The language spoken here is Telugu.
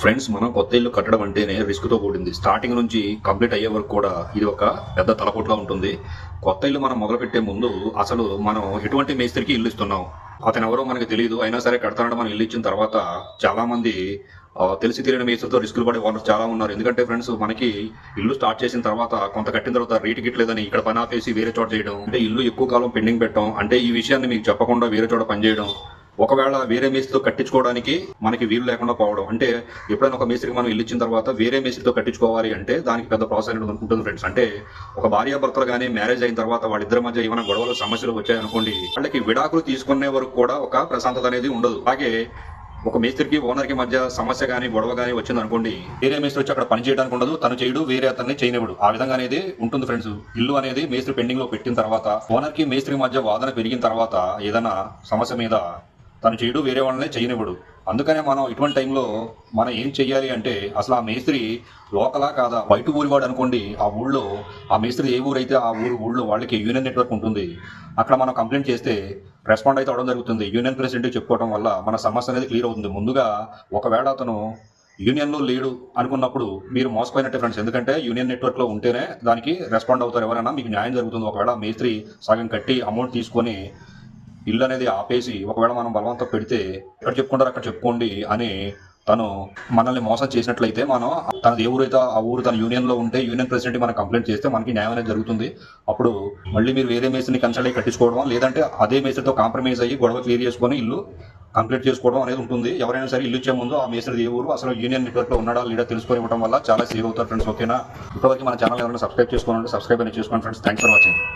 ఫ్రెండ్స్ మనం కొత్త ఇల్లు కట్టడం అంటేనే రిస్క్తో కూడింది. స్టార్టింగ్ నుంచి కంప్లీట్ అయ్యే వరకు కూడా ఇది ఒక పెద్ద తలపోట్లా ఉంటుంది. కొత్త ఇల్లు మనం మొదలుపెట్టే ముందు అసలు మనం ఎటువంటి మేస్త్రికి ఇల్లు ఇస్తున్నాం? అతను ఎవరో మనకి తెలియదు అయినా సరే కడతానంటే మనం ఇల్లు ఇచ్చిన తర్వాత చాలా మంది తెలిసి తెలియని మేస్త్రితో రిస్కులు పడే వాళ్ళు చాలా ఉన్నారు. ఎందుకంటే ఫ్రెండ్స్ మనకి ఇల్లు స్టార్ట్ చేసిన తర్వాత కొంత కట్టిన తర్వాత రేటు గిట్లేదని ఇక్కడ పని ఆపేసి వేరే చోట చేయడం అంటే ఇల్లు ఎక్కువ కాలం పెండింగ్ పెట్టడం అంటే ఈ విషయాన్ని మీకు చెప్పకుండా వేరే చోట పనిచేయడం ఒకవేళ వేరే మేస్త్రితో కట్టించుకోవడానికి మనకి వీలు లేకుండా పోవడం. అంటే ఎప్పుడైనా ఒక మేస్త్రికి మనం ఇల్లు ఇచ్చిన తర్వాత వేరే మేస్త్రితో కట్టించుకోవాలి అంటే దానికి పెద్ద ప్రాసెస్ అనేది ఉంటుంది ఫ్రెండ్స్. అంటే ఒక భార్యాభర్తలు కానీ మ్యారేజ్ అయిన తర్వాత వాళ్ళిద్దరి మధ్య ఏమైనా గొడవలు సమస్యలు వచ్చాయనుకోండి వాళ్ళకి విడాకులు తీసుకునే వరకు కూడా ఒక ప్రశాంతత అనేది ఉండదు. అలాగే ఒక మేస్త్రికి ఓనర్కి మధ్య సమస్య కానీ గొడవ కానీ వచ్చింది అనుకోండి వేరే మేస్త్రి వచ్చి అక్కడ పని చేయడానికి ఉండదు. తను చేయడు వేరే అతన్ని చేయనివ్వడు. ఆ విధంగా అనేది ఉంటుంది ఫ్రెండ్స్. ఇల్లు అనేది మేస్త్రి పెండింగ్లో పెట్టిన తర్వాత ఓనర్కి మేస్త్రి మధ్య వాదన పెరిగిన తర్వాత ఏదైనా సమస్య మీద తను చేయడు వేరే వాళ్ళనే చేయనివ్వడు. అందుకనే మనం ఇటువంటి టైంలో మనం ఏం చెయ్యాలి అంటే అసలు ఆ మేస్త్రి లోకలా కాదా? బయట ఊరివాడు అనుకోండి ఆ ఊళ్ళో ఆ మేస్త్రి ఏ ఊరైతే ఆ ఊరు ఊళ్ళో వాళ్ళకి యూనియన్ నెట్వర్క్ ఉంటుంది. అక్కడ మనం కంప్లైంట్ చేస్తే రెస్పాండ్ అయితే అవడం జరుగుతుంది. యూనియన్ ప్రెసిడెంట్ చెప్పుకోవడం వల్ల మన సమస్య అనేది క్లియర్ అవుతుంది. ముందుగా ఒకవేళ అతను యూనియన్లో లేడు అనుకున్నప్పుడు మీరు మోసపోయినట్టే ఫ్రెండ్స్. ఎందుకంటే యూనియన్ నెట్వర్క్లో ఉంటేనే దానికి రెస్పాండ్ అవుతారు ఎవరైనా. మీకు న్యాయం జరుగుతుంది. ఒకవేళ మేస్త్రి సగం కట్టి అమౌంట్ తీసుకొని ఇల్లు అనేది ఆపేసి ఒకవేళ మనం బలవంతం పెడితే ఎక్కడ చెప్పుకుంటారు అక్కడ చెప్పుకోండి అని తను మనల్ని మోసం చేసినట్లయితే మనం తన ఏ ఊరైతే ఆ ఊరు తన యూనియన్లో ఉంటే యూనియన్ ప్రెసిడెంట్ మనం కంప్లైంట్ చేస్తే మనకి న్యాయం అనేది జరుగుతుంది. అప్పుడు మళ్ళీ మీరు వేరే మేస్త్రిని కన్సల్ట్ అయ్యి కట్టించుకోవడం లేదంటే అదే మేస్త్రితో కాంప్రమైజ్ అయ్యి గొడవ క్లియర్ చేసుకొని ఇల్లు కంప్లీట్ చేసుకోవడం అనేది ఉంటుంది. ఎవరైనా సరే ఇల్లు ఇచ్చే ముందు ఆ మేస్త్రి ఏ ఊరు అసలు యూనియన్ నెట్వర్క్లో ఉన్నాడా లేదా తెలుసుకొని ఇవ్వడం వల్ల చాలా సేవ్ అవుతారు ఫ్రెండ్స్ ఓకేనా ఇప్పటివరకు మన ఛానల్ ఎవరైనా సబ్స్క్రైబ్ చేసుకోవాలంటే సబ్స్క్రైబ్ అనేది చేసుకోండి ఫ్రెండ్స్ థ్యాంక్స్ ఫర్ వాచింగ్